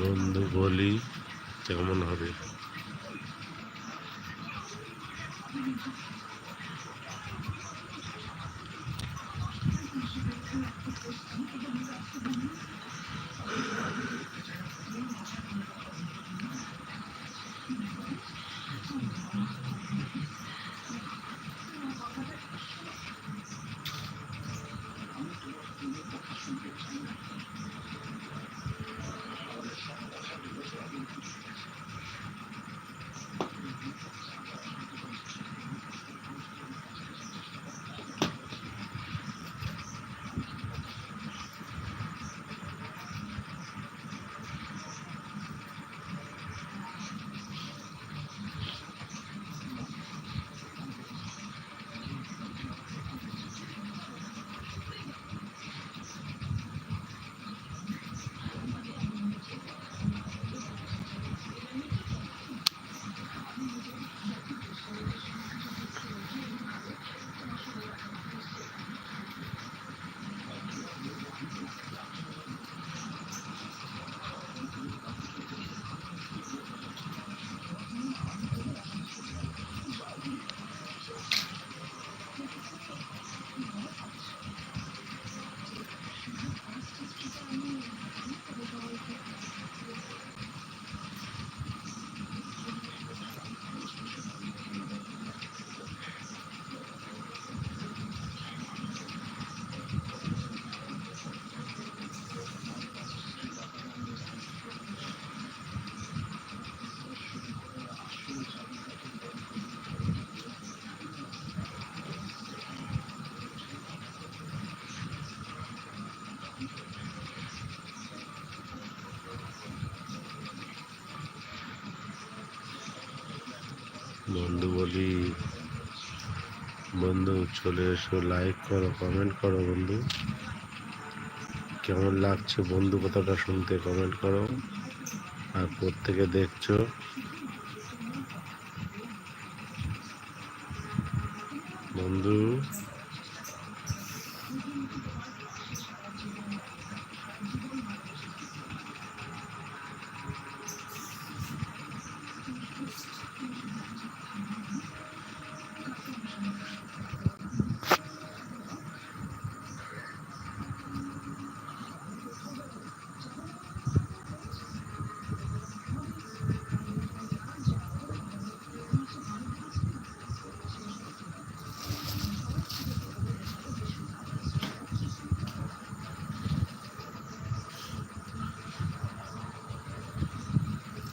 বন্ধু বলি কেমন হবে? বন্ধু বলি বন্ধু, চলে এসো লাইক করো কমেন্ট করো বন্ধু। কেমন লাগছে বন্ধু কথাটা শুনতে কমেন্ট করো। আর প্রত্যেকে দেখছ। বন্ধু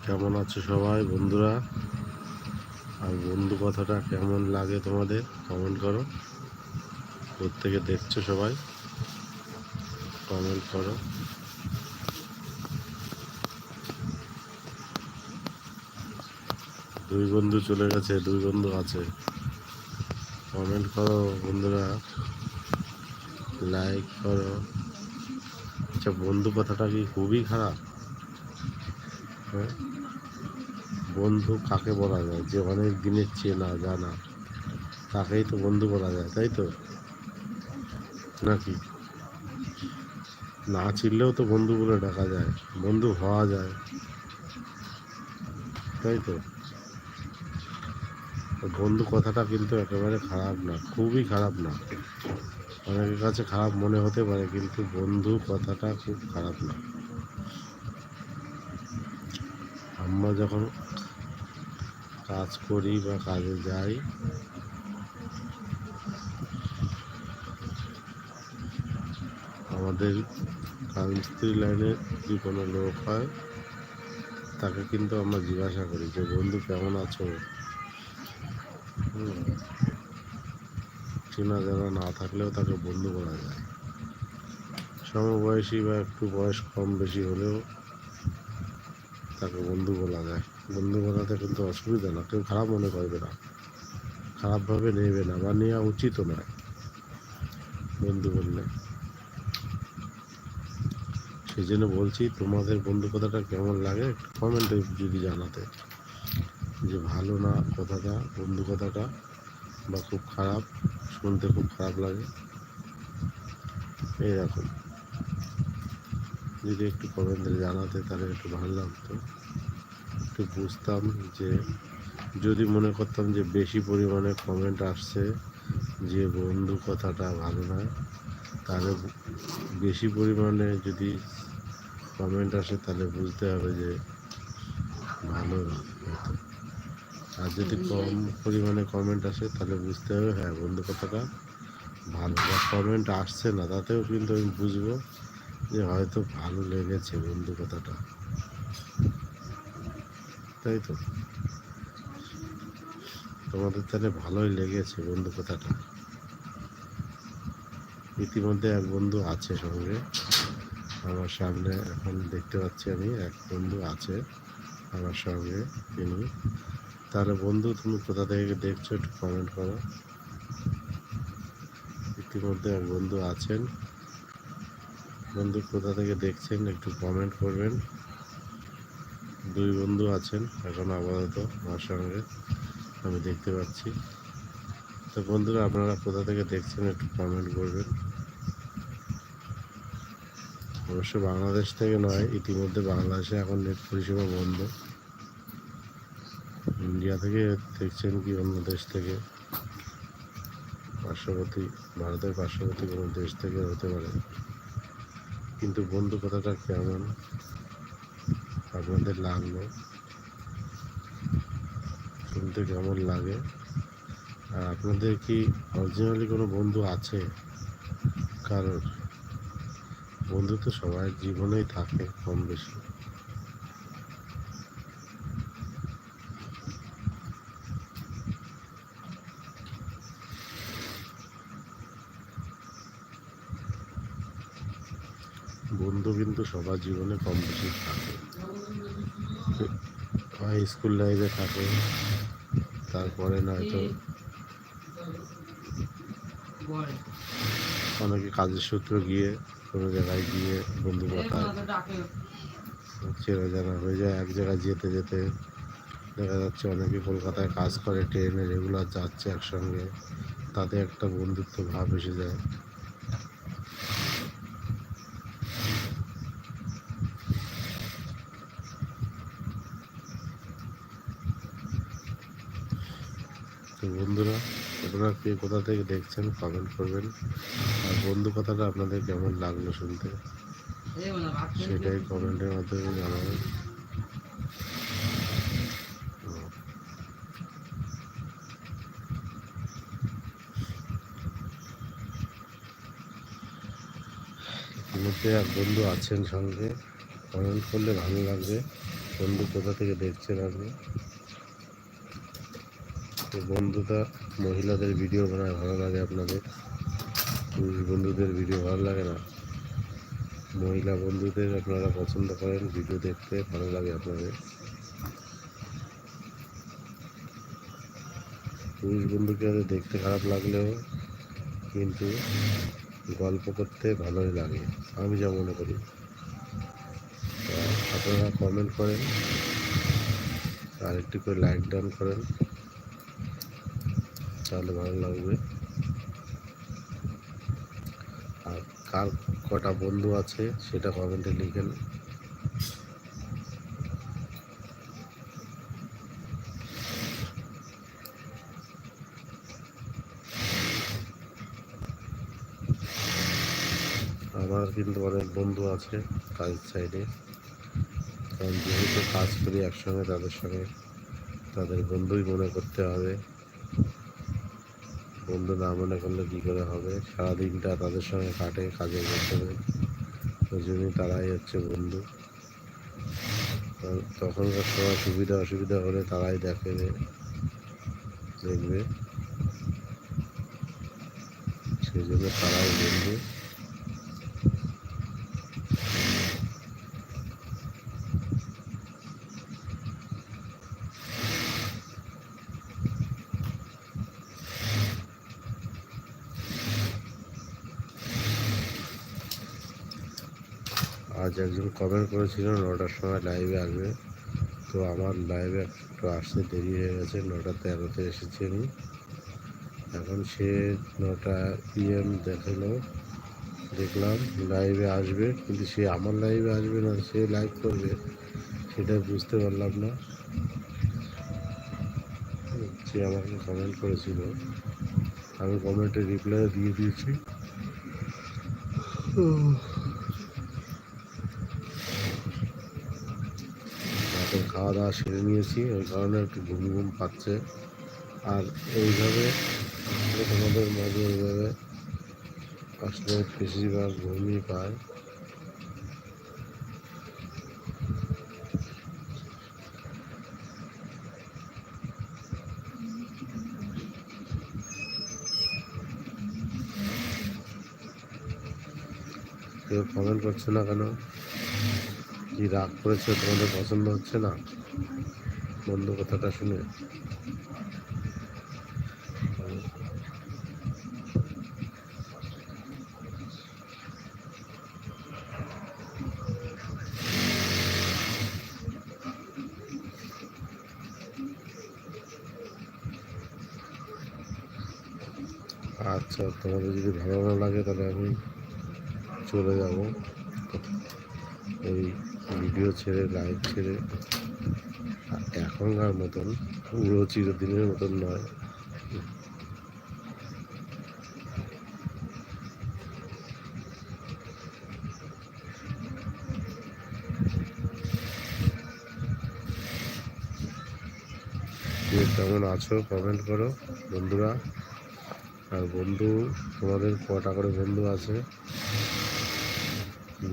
কেমন আছো সবাই, বন্ধুরা। আর বন্ধু কথাটা কেমন লাগে তোমাদের কমেন্ট করো। প্রত্যেকে দেখছ সবাই। কমেন্ট করো। দুই বন্ধু চলে গেছে, দুই বন্ধু আছে। কমেন্ট করো বন্ধুরা। লাইক করো। আচ্ছা বন্ধু কথাটা কি খুবই খারাপ? হ্যাঁ? বন্ধু কাকে বলা যায়? যে অনেক দিনের চেনা, জানা, তাকেই তো বন্ধু বলা যায়, তাই তো? নাকি? না চিনলেও তো বন্ধু বলে ডাকা যায়, বন্ধু হওয়া যায়। তাই তো? বন্ধু কথাটা কিন্তু একেবারে খারাপ না, খুবই খারাপ না। অনেকের কাছে খারাপ মনে হতে পারে, কিন্তু বন্ধু কথাটা খুব খারাপ না। আমরা যখন কাজ করি বা কাজে যাই। আমাদের কাজমিস্ত্রি লাইনে যদি কোনো লোক হয়, তাকে কিন্তু আমরা জিজ্ঞাসা করি যে, বন্ধু, কেমন আছো? চেনা জানা না থাকলেও তাকে বন্ধু বলা যায়। সমবয়সী বা একটু বয়স কম বেশি হলেও তাকে বন্ধু বলা যায়। বন্ধু বলাতে কিন্তু অসুবিধা না, কেউ খারাপ মনে করবে না। খারাপভাবে নেবে না, বা নেওয়া উচিতও নয়। বন্ধু বললে। সেই জন্য বলছি, তোমাদের বন্ধু কথাটা কেমন লাগে একটু কমেন্টে যদি জানাতে। যে ভালো না কথাটা, বন্ধু কথাটা, বা খুব খারাপ, শুনতে খুব খারাপ লাগে। এইরকম যদি একটু কমেন্টে জানাতে তাহলে একটু ভালো লাগতো। একটু বুঝতাম যে যদি মনে করতাম যে বেশি পরিমাণে কমেন্ট আসছে যে বন্ধু কথাটা ভালো নয় তাহলে বেশি পরিমাণে যদি কমেন্ট আসে তাহলে বুঝতে হবে যে ভালো না আর যদি কম পরিমাণে কমেন্ট আসে তাহলে বুঝতে হবে হ্যাঁ বন্ধু কথাটা ভালো। বা কমেন্ট আসছে না তাতেও কিন্তু আমি বুঝব যে হয়তো ভালো লেগেছে বন্ধু কথাটা। তাই তো? তোমাদের তাহলে ভালোই লেগেছে বন্ধু কথাটা। ইতিমধ্যে এক বন্ধু আছে সঙ্গে। আমার সামনে এখন দেখতে পাচ্ছি আমি এক বন্ধু আছে আমার সঙ্গে তিনি। তাহলে বন্ধু তুমি কোথা থেকে দেখছ একটু কমেন্ট করো। ইতিমধ্যে এক বন্ধু আছেন। বন্ধু কোথা থেকে দেখছেন একটু কমেন্ট করবেন। দুই বন্ধু আছেন এখন আপাতত আমার সঙ্গে, আমি দেখতে পাচ্ছি। তো বন্ধুরা, আপনারা কোথা থেকে দেখছেন একটু কমেন্ট করবেন। অবশ্য বাংলাদেশ থেকে নয়, ইতিমধ্যে বাংলাদেশে এখন নেট পরিষেবা বন্ধ। ইন্ডিয়া থেকে দেখছেন কি অন্য দেশ থেকে? পার্শ্ববর্তী, ভারতের পার্শ্ববর্তী কোনো দেশ থেকে হতে পারে। কিন্তু বন্ধু কথাটা কেমন? আপনাদের লাগল। শুনতে কেমন লাগে? আর আপনাদের কি অরিজিনালি কোনো বন্ধু আছে? কারোর? বন্ধু তো সবার জীবনেই থাকে কম বেশি বন্ধু কিন্তু সবার জীবনে কম বেশি থাকে। হয় স্কুল লাইফে থাকে। তারপরে নয়তো অনেকে কাজের সূত্র গিয়ে কোনো জায়গায় গিয়ে বন্ধু পাতায় চেনা জানা হয়ে যায়, এক জায়গায় যেতে যেতে দেখা যাচ্ছে অনেকে কলকাতায় কাজ করে, ট্রেনে রেগুলার যাচ্ছে একসঙ্গে। তাতে একটা বন্ধুত্ব ভাব এসে যায়। তো বন্ধুরা, আপনারা কে কোথা থেকে দেখছেন কমেন্ট করবেন। আর বন্ধু কথাটা আপনাদের কেমন লাগল শুনতে, সেটাই কমেন্টের মাধ্যমে জানাবেন। ও। ইতিমধ্যে এক বন্ধু আছেন সঙ্গে কমেন্ট করলে ভালো লাগবে। বন্ধু কোথা থেকে দেখছেন আপনি? বন্ধুটা মহিলাদের ভিডিও বানায় ভালো লাগে আপনাদের। পুরুষ বন্ধুদের ভিডিও ভালো লাগে না? মহিলা বন্ধুদের আপনারা পছন্দ করেন ভিডিও দেখতে ভালো লাগে আপনাদের। পুরুষ বন্ধুকে দেখতে খারাপ লাগলেও কিন্তু গল্প করতে ভালোই লাগে, আমি যা মনে করি। আপনারা কমেন্ট করেন আর একটু করে লাইক ডাউন করেন। তাহলে ভালো লাগবে। আর কার কটা বন্ধু আছে সেটা কমেন্টে লিখেন আমার কিন্তু অনেক বন্ধু আছে কাজের সাইডে কারণ যেহেতু কাজ করি একসঙ্গে তাদের সঙ্গে, তাদের বন্ধুই মনে করতে হবে। বন্ধু না মনে করলে কী করে হবে? সারাদিনটা তাদের সঙ্গে কাটে কাজের বছরে ওই জন্যই তারাই হচ্ছে বন্ধু। তখনকার সময় সুবিধা অসুবিধা হলে তারাই দেখে, দেখবে। সেই জন্য তারাই বন্ধু। আজ একজন কমেন্ট করেছিল, নটার সময় লাইভে আসবে। তো আমার লাইভে একটু আসতে দেরি হয়ে গেছে, নটা তেরোতে এসেছি আমি। এখন সে নটা পিএম দেখাল, দেখলাম লাইভে আসবে, কিন্তু সে আমার লাইভে আসবে না, সে লাইভ করবে, সেটা বুঝতে পারলাম না। সে আমাকে কমেন্ট করেছিল। আমি কমেন্টে রিপ্লাই দিয়ে দিয়েছি এখন খাওয়া দাওয়া সেরে নিয়েছি ওই কারণে একটু ঘুম ঘুম পাচ্ছে। আর এইভাবে তোমাদের মাঝে এইভাবে আসলে বেশিরভাগ ঘুমই পায়। কেউ কমেন্ট করছে না কেন? কি রাগ করেছে, তোমাদের পছন্দ হচ্ছে না? বন্ধু কথাটা শুনে। আচ্ছা তোমাদের যদি ভালো না লাগে, তাহলে আমি চলে যাব। এই ভিডিও ছেড়ে লাইভ ছেড়ে এখনকার মতন, পুরো চিরদিনের মতন নয়। কেমন আছো কমেন্ট করো, বন্ধুরা। আর বন্ধু, তোমাদের কটা করে বন্ধু আছে?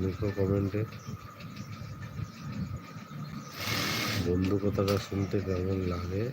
লিখো কমেন্টে বন্ধু কথাটা শুনতে কেমন লাগে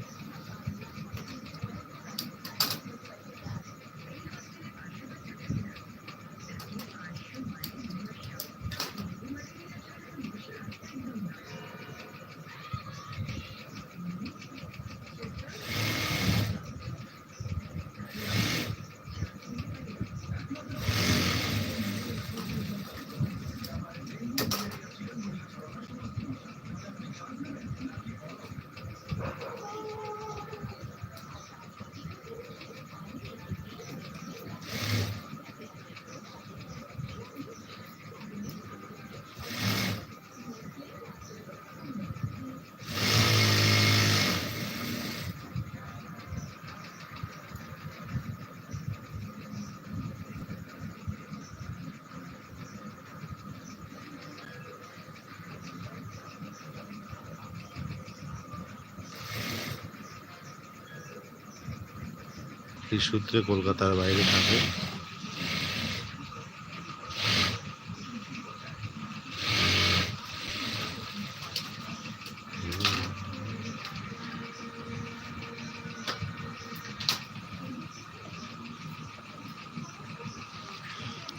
এই সূত্রে কলকাতার বাইরে থাকে।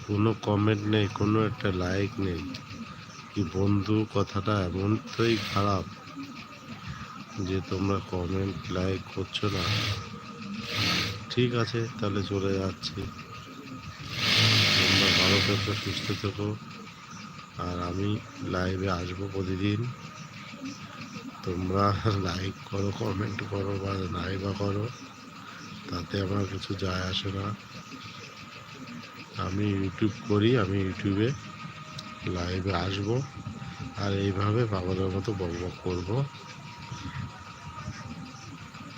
কোনো কমেন্ট নেই, কোনো একটা লাইক নেই। কি বন্ধু, কথাটা এমনটাই খারাপ যে তোমরা কমেন্ট লাইক করছ না। ঠিক আছে, তাহলে চলে যাচ্ছি। তোমরা ভালো থেকো, সুস্থ থেকো। আর আমি লাইভে আসব প্রতিদিন। তোমরা লাইক করো কমেন্ট করো বা নাই বা করো, তাতে আমার কিছু যায় আসে না। আমি ইউটিউব করি, আমি ইউটিউবে লাইভে আসব। আর এইভাবে পাগলের মতো বক বক করব।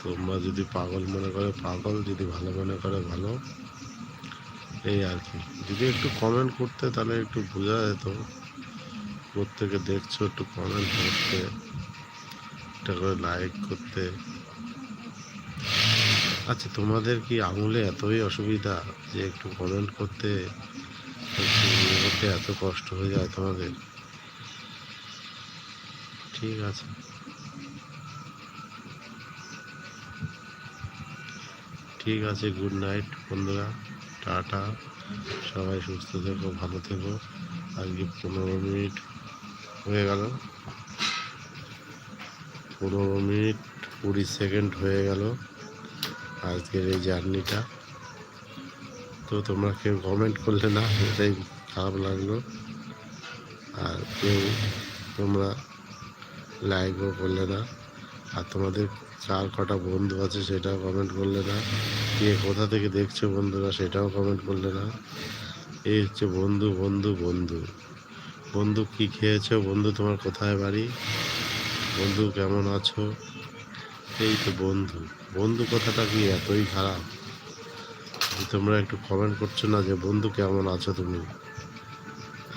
তোমরা যদি পাগল মনে করে, পাগল যদি ভালো মনে করে, ভালো। এই আর কি। যদি একটু কমেন্ট করতে, তাহলে একটু বোঝা যেত। প্রত্যেকে দেখছ, একটু কমেন্ট করতে, একটা করে লাইক করতে। আচ্ছা তোমাদের কি আঙুলে এতই অসুবিধা যে একটু কমেন্ট করতে ইয়ে করতে এত কষ্ট হয়ে যায় তোমাদের? ঠিক আছে। ঠিক আছে গুড নাইট বন্ধুরা, টাটা, সবাই সুস্থ থেকো, ভালো থেকো। আজকে পনেরো মিনিট হয়ে গেল। পনেরো মিনিট কুড়ি সেকেন্ড হয়ে গেল আজকের এই জার্নিটা। তো তোমরা কেউ কমেন্ট করলে না, এটাই খারাপ লাগল। আর কেউ তোমরা লাইকও করলে না। আর তোমাদের কার কটা বন্ধু আছে সেটাও কমেন্ট করলে না। কে কোথা থেকে দেখছ বন্ধুরা সেটাও কমেন্ট করলে না। এই হচ্ছে বন্ধু বন্ধু বন্ধু। বন্ধু কি খেয়েছো? বন্ধু তোমার কোথায় বাড়ি? বন্ধু কেমন আছো? এই তো বন্ধু। বন্ধু কথাটা কি এতই খারাপ? তোমরা একটু কমেন্ট করছ না যে বন্ধু কেমন আছো তুমি?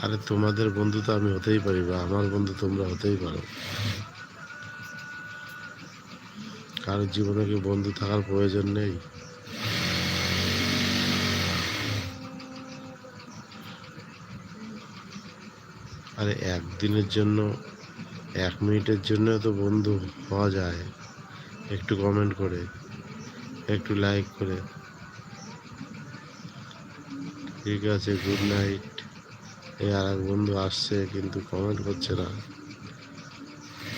আরে তোমাদের বন্ধু তো আমি হতেই পারি বা আমার বন্ধু তোমরা হতেই পারো। কারোর জীবনে কি বন্ধু থাকার প্রয়োজন নেই? আরে একদিনের জন্য, এক মিনিটের জন্য তো বন্ধু হওয়া যায়। একটু কমেন্ট করে, একটু লাইক করে। ঠিক আছে গুড নাইট এই আর এক বন্ধু আসছে, কিন্তু কমেন্ট করছে না।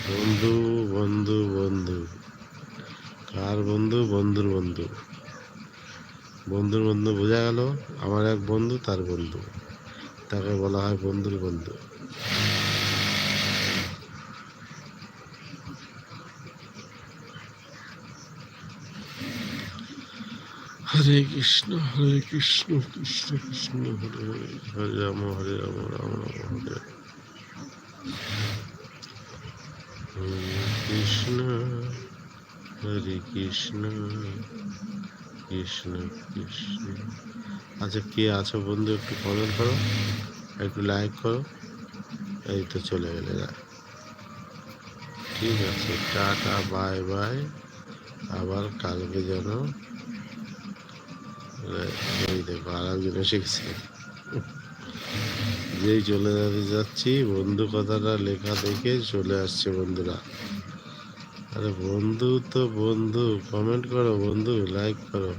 বন্ধু বন্ধু বন্ধু। কার বন্ধু, বন্ধুর বন্ধু। বন্ধুর বন্ধু বোঝা গেল, আমার এক বন্ধু, তার বন্ধু। তাকে বলা হয় বন্ধুর বন্ধু। হরে কৃষ্ণ হরে কৃষ্ণ কৃষ্ণ কৃষ্ণ, হরে হরে হরে রাম হরে রাম রাম রাম। হরে কৃষ্ণ। হরে কৃষ্ণ কৃষ্ণ কৃষ্ণ। আচ্ছা কে আছো বন্ধু একটু কমেন্ট করো, একটু লাইক করো। এই তো চলে গেলে না। ঠিক আছে, টাটা বাই বাই আবার কালকে যেন এই দেখো আর একজন যেই চলে যাচ্ছি, বন্ধু কথাটা লেখা দেখে চলে আসছে বন্ধুরা। আরে বন্ধু তো বন্ধু কমেন্ট করো বন্ধু লাইক করো।